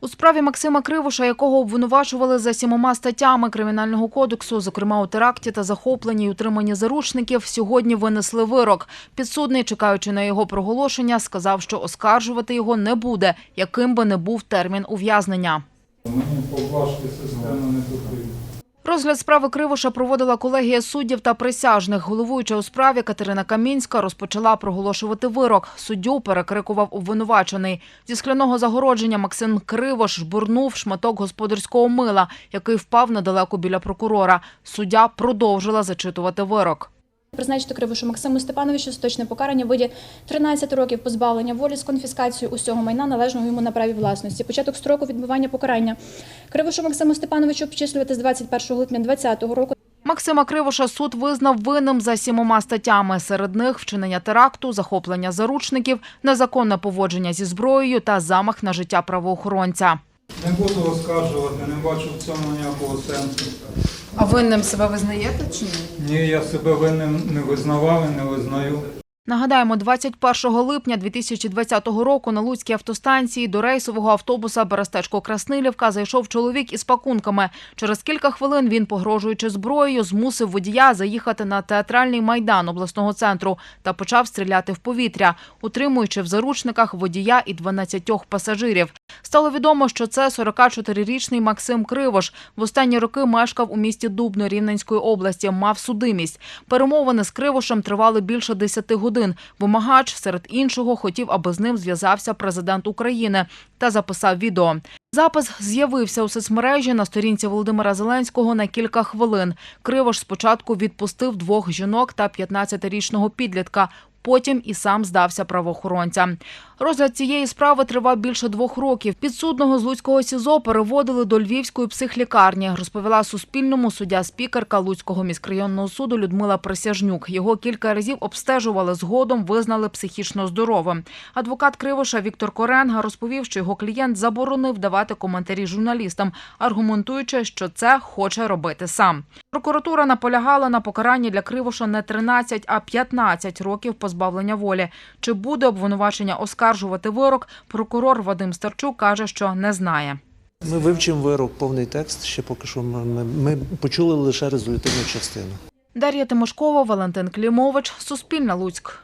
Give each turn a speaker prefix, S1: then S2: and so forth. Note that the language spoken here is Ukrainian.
S1: У справі Максима Кривуша, якого обвинувачували за сімома статтями Кримінального кодексу, зокрема у теракті та захопленні й утриманні заручників, сьогодні винесли вирок. Підсудний, чекаючи на його проголошення, сказав, що оскаржувати його не буде, яким би не був термін ув'язнення.
S2: Мені поблажки системно не потрібно.
S1: Розгляд справи Кривоша проводила колегія суддів та присяжних. Головуюча у справі Катерина Камінська розпочала проголошувати вирок. Суддю перекрикував обвинувачений. Зі скляного загородження Максим Кривош жбурнув шматок господарського мила, який впав недалеко біля прокурора. Суддя продовжила зачитувати вирок.
S3: Призначити Кривошу Максиму Степановичу остаточне покарання в виді 13 років позбавлення волі з конфіскацією усього майна, належного йому на праві власності. Початок строку відбування покарання Кривошу Максиму Степановичу обчислювати з 21 липня 2020 року.
S1: Максима Кривоша суд визнав винним за сімома статтями. Серед них вчинення теракту, захоплення заручників, незаконне поводження зі зброєю та замах на життя правоохоронця.
S2: Не буду оскаржувати, не бачу в цьому ніякого сенсу.
S1: А винним себе визнаєте чи ні?
S2: Ні, я себе винним не визнавав і не визнаю.
S1: Нагадаємо, 21 липня 2020 року на Луцькій автостанції до рейсового автобуса Берестечко Краснилівка зайшов чоловік із пакунками. Через кілька хвилин він, погрожуючи зброєю, змусив водія заїхати на театральний майдан обласного центру та почав стріляти в повітря, утримуючи в заручниках водія і 12 пасажирів. Стало відомо, що це 44-річний Максим Кривош. В останні роки мешкав у місті Дубно Рівненської області, мав судимість. Перемовини з Кривошем тривали більше 10 годин. Вимагач, серед іншого, хотів, аби з ним зв'язався президент України та записав відео. Запис з'явився у соцмережі на сторінці Володимира Зеленського на кілька хвилин. Кривош спочатку відпустив двох жінок та 15-річного підлітка. Потім і сам здався правоохоронцям. Розгляд цієї справи тривав більше двох років. Підсудного з Луцького СІЗО переводили до Львівської психлікарні, розповіла Суспільному суддя-спікерка Луцького міськрайонного суду Людмила Присяжнюк. Його кілька разів обстежували, згодом визнали психічно здоровим. Адвокат Кривоша Віктор Коренга розповів, що його клієнт заборонив давати коментарі журналістам, аргументуючи, що це хоче робити сам. Прокуратура наполягала на покаранні для Кривоша не 13, а 15 років позбавлення волі. Чи буде обвинувачення оскаржувати вирок? Прокурор Вадим Старчук каже, що не знає.
S4: Ми вивчимо вирок, повний текст. Ще поки що ми, ми, ми почули лише результативну частину.
S1: Дар'я Тимошкова, Валентин Клімович, Суспільна Луцьк.